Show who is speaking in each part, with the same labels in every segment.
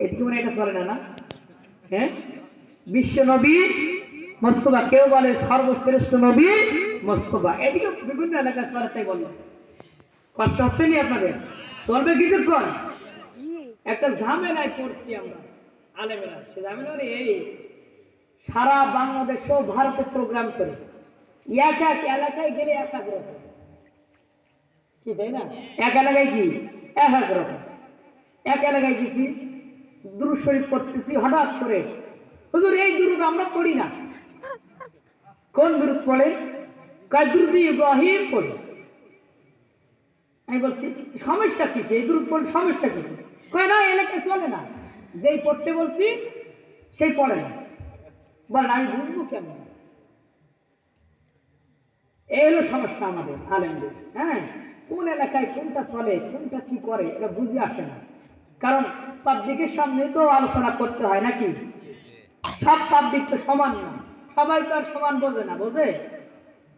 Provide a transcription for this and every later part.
Speaker 1: এদিকে মনে এটা চলে না না? হ্যাঁ? বিশ্ব নবী মোস্তফা, কেউ বলে সর্বশ্রেষ্ঠ নবী মোস্তফা। এদিকে বিভিন্ন এলাকায় চলে তাই বলল কষ্ট হচ্ছে নি আপনাদের? চলবে কিছুক্ষণ। একটা ঝামেলায় পড়ছি আমরা, আলেমেরা। সে ঝামেলা হলো এই, সারা বাংলাদেশ ও ভারতে প্রোগ্রাম করে। এক এক এলাকায় গেলে এক এক রকম। কি, তাই না? এক এলাকায় কি? এক এক রকম। এক এলাকায় গেছি দুরুদ শরীফ পড়তেছি, হঠাৎ করে, হুজুর, এই দুরুদ আমরা পড়ি না। কোন দুরুদ পড়ে? কয় দুরুদ ইব্রাহিম পড়ি। আমি বলছি, সমস্যা কিসে? এই দুরুদ পড়লে সমস্যা কিসে? কয়, না এলাকায় চলে না। যেই পড়তে বলছি, সেই পড়ে না। বলেন, আমি বুঝব কেমন? এই হলো সমস্যা আমাদের, আলেমদের হ্যাঁ? কোন এলাকায় কোনটা চলে, কোনটা কি করে, এটা বুঝে আসে না। কারণ পাবলিকের সামনে তো আলোচনা করতে হয় নাকি? সব পাবলিক তো সমান না। সবাই তো আর সমান বোঝে না, বোঝে?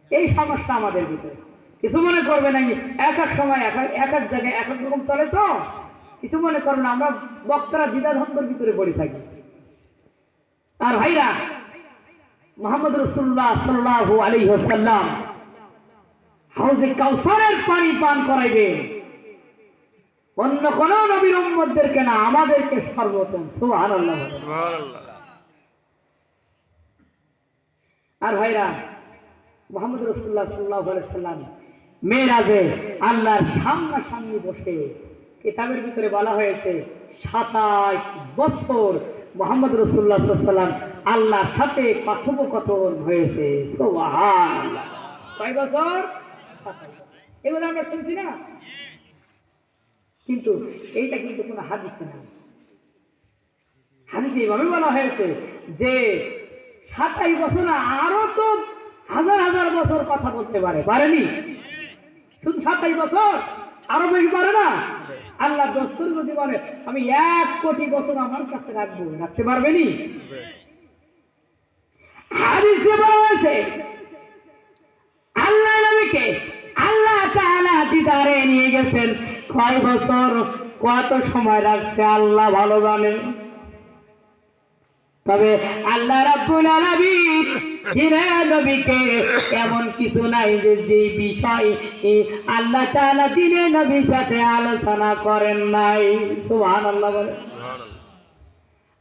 Speaker 1: এই সমস্যা আমাদের ভিতরে। কিছু মনে করবে না এক এক সময় এক এক- এক জায়গায় এক এক রকম চলে তো? কিছু মনে করবে না, আমরা বক্তারা দ্বিধাদ্বন্দ্বের ভিতরে পড়ে থাকি। আর ভাইরা, মোহাম্মদ রসুল্লাহ সাল্লাহ আলী সাল্লাম হাউজে কাউসারের পানি পান করাইবে। অন্য কোন নবীর উম্মতদেরকে না, আমাদেরকে সর্বোত্তম বলে। আর ভাইরা, মোহাম্মদ রসুল্লাহ সাল্লাহ সাল্লাম মেয়েরাজে আল্লাহর সামনাসামনি বসে কিতাবের ভিতরে বলা হয়েছে, সাতাশ বছর মোহাম্মদ রসুল্লাহ সাল্লাম আল্লাহর সাথে কথোপকথন হয়েছে। সুবহানাল্লাহ। কয় বছর। এগুলো আমরা শুনছি না? কিন্তু এইটা কিন্তু কোনো হাদিসে না। হাদিসে এইভাবে বলা হয়েছে যে সাতাইশ বছর না আরও তো হাজার হাজার বছর কথা বলতে পারে। পারেনি? শুধু সাতাইশ বছর? আরও বেশি পারে না? আল্লাহ দস্তুর যদি বলে আমি এক কোটি বছর আমার কাছে রাখব রাখতে পারবেনি হাদিসে বলা হয়েছে কয় বছর কত সময় রাখছে আল্লাহ ভালো জানে তবে আল্লাহ রাব্বুল আলামিন হিরা নবীকে এমন কিছু নাই যে যে বিষয় আল্লাহ তাআলা দিনে নবীর সাথে আলোচনা করেন নাই। সুবহানাল্লাহ বলে।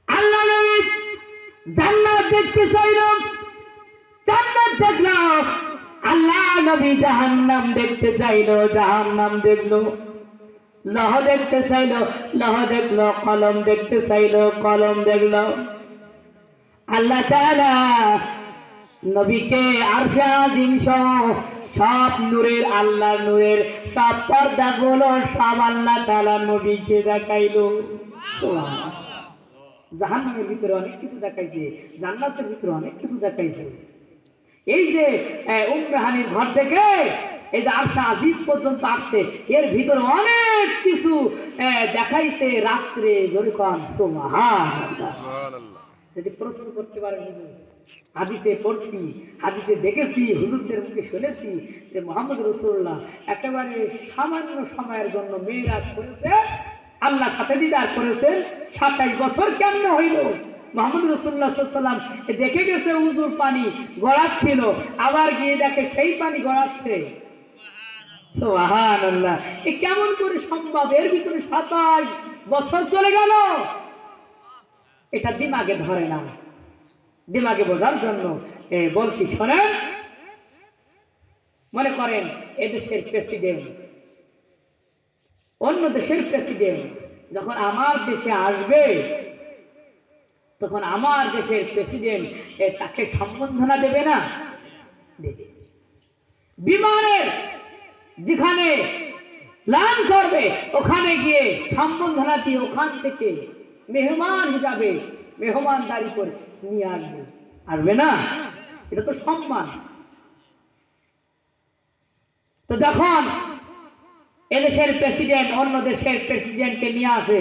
Speaker 1: আল্লাহ নবী জান্নাত দেখতে চাইল জান্নাত দেখল আল্লাহ নবী জাহান্নাম দেখতে চাইলো, জাহান্নাম দেখল। লহ দেখতে চাইলো, লহ দেখল, কলম দেখতে চাইলো, কলম দেখল। আল্লাহ তাআলা নবীকে আরশা জিনিস, সব নূরের আল্লাহ নূরের, সব পর্দাগুলো, সব আল্লাহ তাআলা নবীকে দেখাইলো। জাহান্নামের ভিতরে অনেক কিছু দেখাইছে, জান্নাতের ভিতরে অনেক কিছু দেখাইছে। এই যে উমরাহানির ঘর থেকে এই যে আরশা আজিজ পর্যন্ত আসছে। এর ভিতরে অনেক কিছু দেখাইছে রাত্রে জরিকান সুবহানাল্লাহ। যদি প্রশ্ন করতে পারেন হুজুর হাদিসে পড়ছি হাদিসে দেখেছি হুজুরদের মুখে শুনেছি যে মোহাম্মদ রসুল্লাহ একেবারে সামান্য সময়ের জন্য মেয়েরাজ করেছে আল্লাহর সাথে দিদার করেছেন সাতাইশ বছর কেমন হইল? মোহাম্মদ রসুল্লাহ সাল্লাম দেখে গেছে উজুর পানি গড়াচ্ছিল আবার গিয়ে দেখে সেই পানি গড়াচ্ছে। সুবহানাল্লাহ। এ কেমন করে সম্ভব? এর ভিতরে সাতাশ বছর চলে গেল। এটা দিমাগে ধরে না। দিমাগে বোঝার জন্য এ, বলছি শোনেন। মনে করেন এদেশের প্রেসিডেন্ট অন্য দেশের প্রেসিডেন্ট যখন আমার দেশে আসবে তখন আমার দেশের প্রেসিডেন্ট তাকে সম্বর্ধনা দেবে না? দেবে। বিমানের যেখানে লান করবে, ওখানে গিয়ে সম্বর্ধনা দিয়ে ওখান থেকে মেহমান হিসাবে মেহমান মেহমানদারি করে নিয়ে আসবে। আসবে না? এটা তো সম্মান। তো যখন এদেশের প্রেসিডেন্ট, অন্য দেশের প্রেসিডেন্টকে নিয়ে আসে,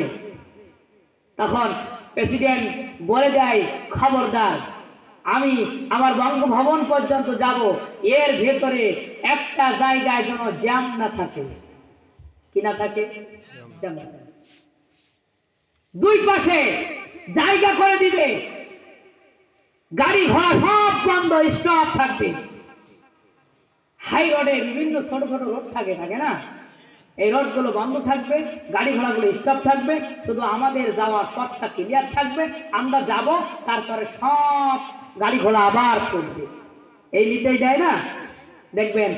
Speaker 1: তখন প্রেসিডেন্ট বলে যায় খবরদার আমি আমার বঙ্গভবন পর্যন্ত যাব। এর ভেতরে একটা জায়গায় যেন জ্যাম না থাকে। কি না থাকে? দুই পাশে জায়গা করে দিবে। গাড়ি ঘোড়া সব বন্ধ, স্টপ থাকবে। হাই রোডে বিভিন্ন ছোট ছোট রোড থাকে থাকে না? এই রোডগুলো বন্ধ থাকবে, গাড়ি ঘোড়াগুলো স্টপ থাকবে। শুধু আমাদের যাওয়ার পথটা ক্লিয়ার থাকবে। আমরা যাব, তারপরে সব গাড়ি ঘোড়া আবার চলবে। এই নিতেই দেয় না? দেখবেন